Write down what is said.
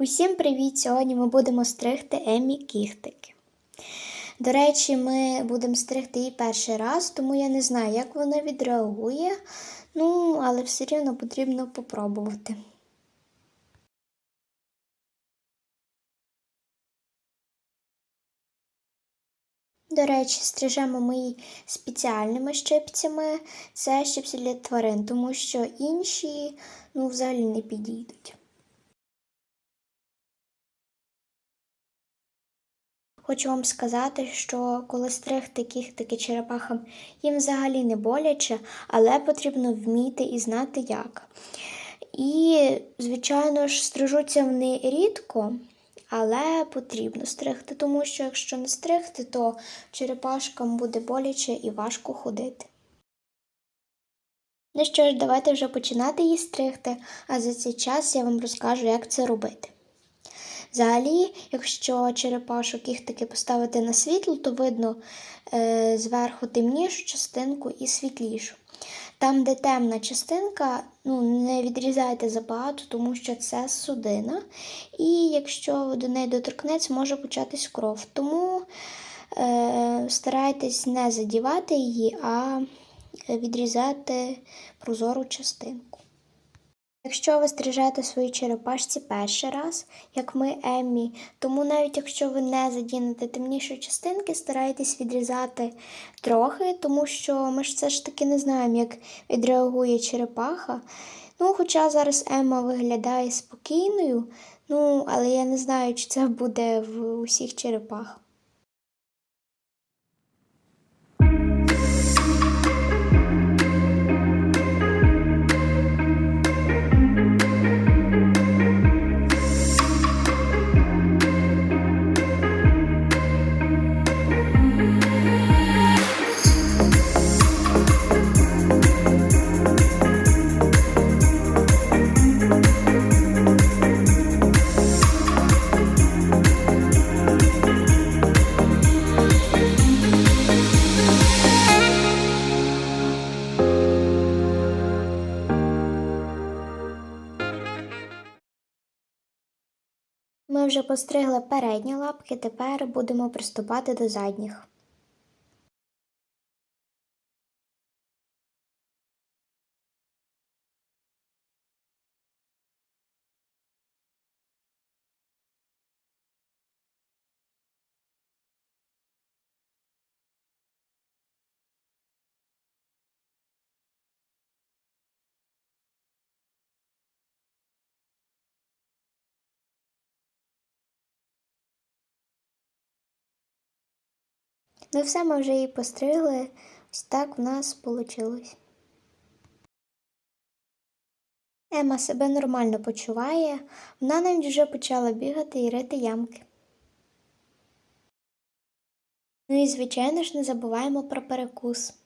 Усім привіт! Сьогодні ми будемо стригти Емі кіхтики. До речі, ми будемо стригти її перший раз, тому я не знаю, як вона відреагує. Ну, але все рівно потрібно попробувати. До речі, стрижемо ми її спеціальними щипцями. Це щипці для тварин, тому що інші ну, взагалі не підійдуть. Хочу вам сказати, що коли стригти кіхтики черепахам, їм взагалі не боляче, але потрібно вміти і знати як. І, звичайно ж, стрижуться вони рідко, але потрібно стригти, тому що якщо не стригти, то черепашкам буде боляче і важко ходити. Ну що ж, давайте вже починати її стригти, а за цей час я вам розкажу, як це робити. Взагалі, якщо черепашок їх таки поставити на світло, то видно е, зверху темнішу частинку і світлішу. Там, де темна частинка, ну, не відрізайте забагато, тому що це судина. І якщо до неї доторкнеться, може початись кров. Тому е, старайтесь не задівати її, а відрізати прозору частинку. Якщо ви стрижете свої черепашці перший раз, як ми Еммі, тому навіть якщо ви не задінете темніші частинки, старайтесь відрізати трохи, тому що ми ж все ж таки не знаємо, як відреагує черепаха. Ну, Хоча зараз Емма виглядає спокійною, ну, але я не знаю, чи це буде в усіх черепах. Ми вже постригли передні лапки, тепер будемо приступати до задніх. Ну все, ми вже її постригли. Ось так в нас вийшло. Ема себе нормально почуває, вона навіть вже почала бігати і рити ямки. Ну і, звичайно ж, не забуваємо про перекус.